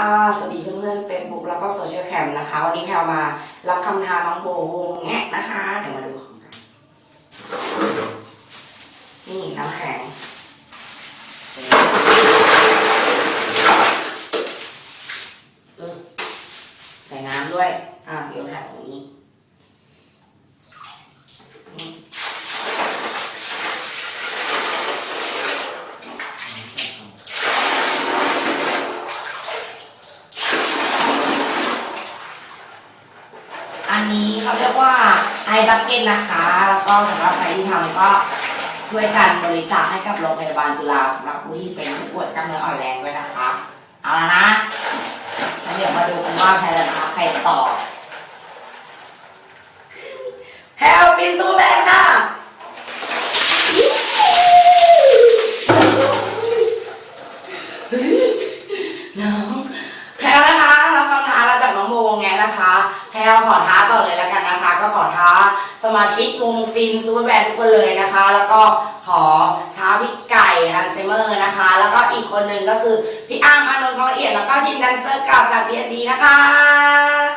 ค่ะ สวัสดีเพื่อนๆ Facebook แล้วก็โซเชียลแคมนะคะ วันนี้แพลวมารับคำทาน้องโบวงแงะนะคะ เดี๋ยวมาดูของกัน นี่น้ำแข็ง ใส่น้ำด้วย อะเดี๋ยวถ่ายตรงนี้ นนี้เขาเรียกว่าไอบักเก็ตนะคะ แล้วก็สำหรับใครที่ทำก็ช่วยกันบริจาคให้กับโรงพยาบาลจุฬาสำหรับผู้ที่เป็นผู้ป่วยกล้ามเนื้ออ่อนแรงด้วยนะคะ เอาละนะแล้วเดี๋ยวมาดูกันว่าใครจะทำใครต่อแฮลฟินตู นะคะแพลวขอท้าต่อเลยแล้วกันนะคะ ก็ขอท้าสมาชิกวงฟินซูเปอร์แบนด์ทุกคนเลยนะคะ แล้วก็ขอท้าพี่ไก่อันเซเมอร์นะคะ แล้วก็อีกคนหนึ่งก็คือพี่อาร์มอานนท์ทองละเอียดแล้วก็ทีมแดนเซอร์เก่าจากบีเอ็นดีนะคะ